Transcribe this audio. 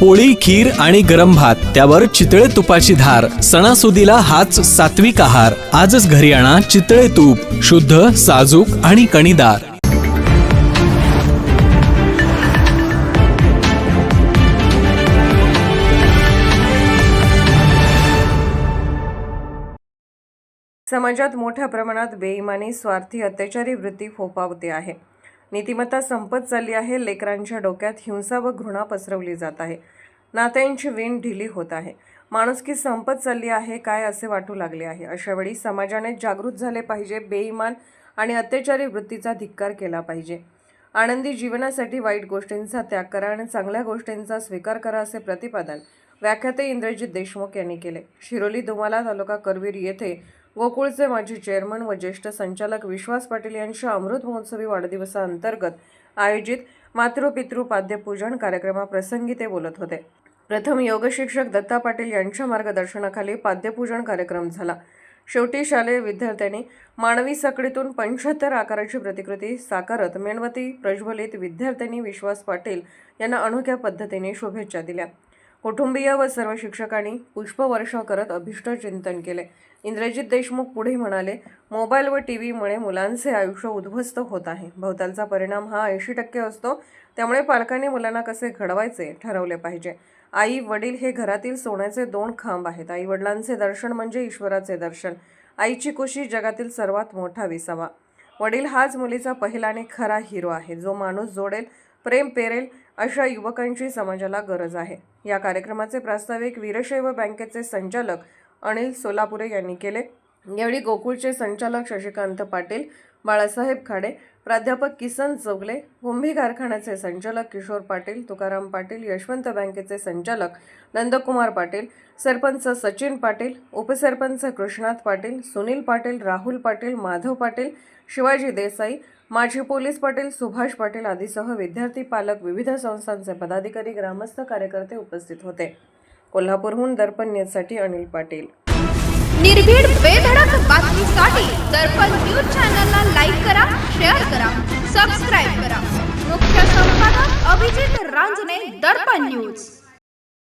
पोळी खीर आणि गरम भात त्यावर चितळे तुपाची धार सणासुदीला हाच सात्विक आहार. आजच घरी आणा चितळे तूप शुद्ध साजूक आणि कणीदार. समाजात मोठ्या प्रमाणात बेईमानी स्वार्थी अत्याचारी वृत्ती फोफावते आहे. नीतिमत्ता संपत चालली आहे. लेकरांच्या डोक्यात हिंसा व घृणा पसरवली जात आहे. नात्यांची वीण ढिली होत आहे. माणुसकी संपत चालली आहे काय असे वाटू लागले आहे? अशावेळी समाजाने जागृत झाले पाहिजे बेईमान आणि अत्याचारी वृत्तीचा धिक्कार केला पाहिजे. आनंदी जीवनासाठी वाईट गोष्टींचा त्याग करा आणि चांगल्या गोष्टींचा स्वीकार करा असे प्रतिपादन व्याख्याते इंद्रजित देशमुख यांनी केले. शिरोली दुमाला तालुका करवीर येथे गोकुळचे माजी चेअरमन व ज्येष्ठ संचालक विश्वास पाटील यांच्या अमृत महोत्सवी वाढदिवसाअंतर्गत आयोजित मातृपितृ पाद्यपूजन कार्यक्रमाप्रसंगी ते बोलत होते. प्रथम योगशिक्षक दत्ता पाटील यांच्या मार्गदर्शनाखाली पाद्यपूजन कार्यक्रम झाला. शेवटी शालेय विद्यार्थ्यांनी मानवी साखळीतून पंच्याहत्तर आकाराची प्रतिकृती साकारत मेणवती प्रज्वलित विद्यार्थ्यांनी विश्वास पाटील यांना अनोख्या पद्धतीने शुभेच्छा दिल्या. कुटुंबीय व सर्व शिक्षकांनी पुष्पवर्ष करत अभिष्ट चिंतन केले. इंद्रजित देशमुख पुढे म्हणाले मोबाईल व टी व्हीमुळे मुलांचे आयुष्य उद्ध्वस्त होत आहे. भोवतालचा परिणाम हा ऐंशी टक्के असतो. त्यामुळे पालकांनी मुलांना कसे घडवायचे ठरवले पाहिजे. आई वडील हे घरातील सोन्याचे दोन खांब आहेत. आई वडिलांचे दर्शन म्हणजे ईश्वराचे दर्शन. आईची कुशी जगातील सर्वात मोठा विसावा. वडील हाच मुलीचा पहिला आणि खरा हिरो आहे. जो माणूस जोडेल प्रेम पेरेल अशा युवकांची समाजाला गरज आहे. या कार्यक्रमाचे प्रास्ताविक वीरशैव बँकेचे संचालक अनिल सोलापुरे यांनी केले. यावेळी गोकुळचे संचालक शशिकांत पाटील बाळासाहेब खाडे प्राध्यापक किसन चौगले कुंभी कारखान्याचे संचालक किशोर पाटील तुकाराम पाटील यशवंत बँकेचे संचालक नंदकुमार पाटील सरपंच सचिन पाटील उपसरपंच कृष्णात पाटील सुनील पाटील राहुल पाटील माधव पाटील शिवाजी देसाई माजी पोलीस पाटील सुभाष पाटील आदीसह विद्यार्थी पालक विविध संस्थांचे पदाधिकारी ग्रामस्थ कार्यकर्ते उपस्थित होते. कोल्हापूरहून दर्पण न्यूजसाठी अनिल पाटील. निर्भीड बेधडक बातमीसाठी दर्पण न्यूज चॅनलला लाईक करा शेअर करा सबस्क्राईब करा. मुख्य संपादक अभिजित रांजणे दर्पण न्यूज.